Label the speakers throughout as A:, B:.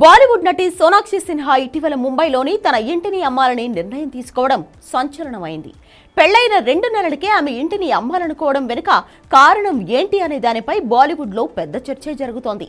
A: బాలీవుడ్ నటి సోనాక్షి సిన్హా ఇటీవల ముంబైలోని తన ఇంటిని అమ్మాలని నిర్ణయం తీసుకోవడం సంచలనమైంది. పెళ్ళైన రెండు నెలలకే ఆమె ఇంటిని అమ్మాలనుకోవడం వెనుక కారణం ఏంటి అనే దానిపై బాలీవుడ్లో పెద్ద చర్చ జరుగుతోంది.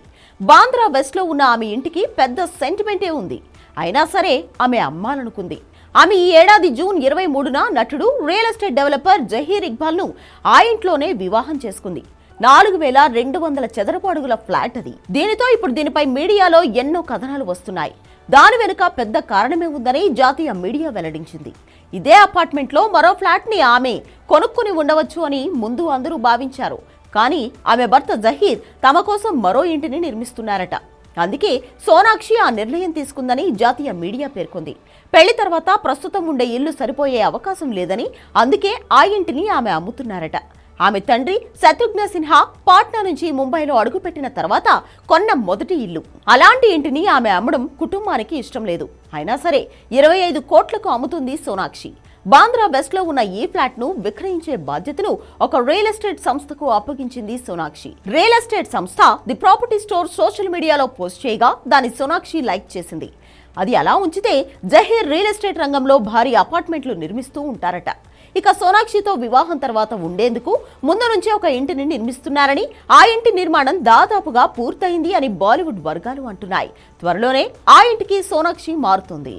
A: బాంద్రా వెస్ట్లో ఉన్న ఆమె ఇంటికి పెద్ద సెంటిమెంటే ఉంది. అయినా సరే ఆమె అమ్మాలనుకుంది. ఆమె ఈ ఏడాది జూన్ ఇరవై మూడున నటుడు రియల్ ఎస్టేట్ డెవలపర్ జహీర్ ఇక్బాల్ను ఆ ఇంట్లోనే వివాహం చేసుకుంది. నాలుగు వేల రెండు వందల చదరపు అడుగుల ఫ్లాట్ అది. దీనితో ఇప్పుడు దీనిపై మీడియాలో ఎన్నో కథనాలు వస్తున్నాయి. దాని వెనుక పెద్ద కారణమే ఉందని జాతీయ మీడియా వెల్లడించింది. ఇదే అపార్ట్మెంట్లో మరో ఫ్లాట్ని ఆమె కొనుక్కుని ఉండవచ్చు అని ముందు అందరూ భావించారు. కానీ ఆమె భర్త జహీర్ తమ కోసం మరో ఇంటిని నిర్మిస్తున్నారట. అందుకే సోనాక్షి ఆ నిర్ణయం తీసుకుందని జాతీయ మీడియా పేర్కొంది. పెళ్ళి తర్వాత ప్రస్తుతం ఉండే ఇల్లు సరిపోయే అవకాశం లేదని అందుకే ఆ ఇంటిని ఆమె అమ్ముతున్నారట. ఆమె తండ్రి శత్రుఘ్న సిన్హా పాట్నా నుంచి ముంబైలో అడుగుపెట్టిన తర్వాత కొన్న మొదటి ఇల్లు. అలాంటి ఇంటిని ఆమె అమ్మడం కుటుంబానికి ఇష్టం లేదు. అయినా సరే ఇరవై ఐదు కోట్లకు అమ్ముతుంది సోనాక్షి. బాంద్రా వెస్ట్లో ఉన్న ఈ ఫ్లాట్ను విక్రయించే బాధ్యతను ఒక రియల్ ఎస్టేట్ సంస్థకు అప్పగించింది సోనాక్షి. రియల్ ఎస్టేట్ సంస్థ ది ప్రాపర్టీ స్టోర్ సోషల్ మీడియాలో పోస్ట్ చేయగా దాని సోనాక్షి లైక్ చేసింది. అది అలా ఉంచితే జహీర్ రియల్ ఎస్టేట్ రంగంలో భారీ అపార్ట్మెంట్లు నిర్మిస్తూ ఉంటారట. ఇక సోనాక్షితో వివాహం తర్వాత ఉండేందుకు ముందు నుంచే ఒక ఇంటిని నిర్మిస్తున్నారని ఆ ఇంటి నిర్మాణం దాదాపుగా పూర్తయింది అని బాలీవుడ్ వర్గాలు అంటున్నాయి. త్వరలోనే ఆ ఇంటికి సోనాక్షి మారుతుంది.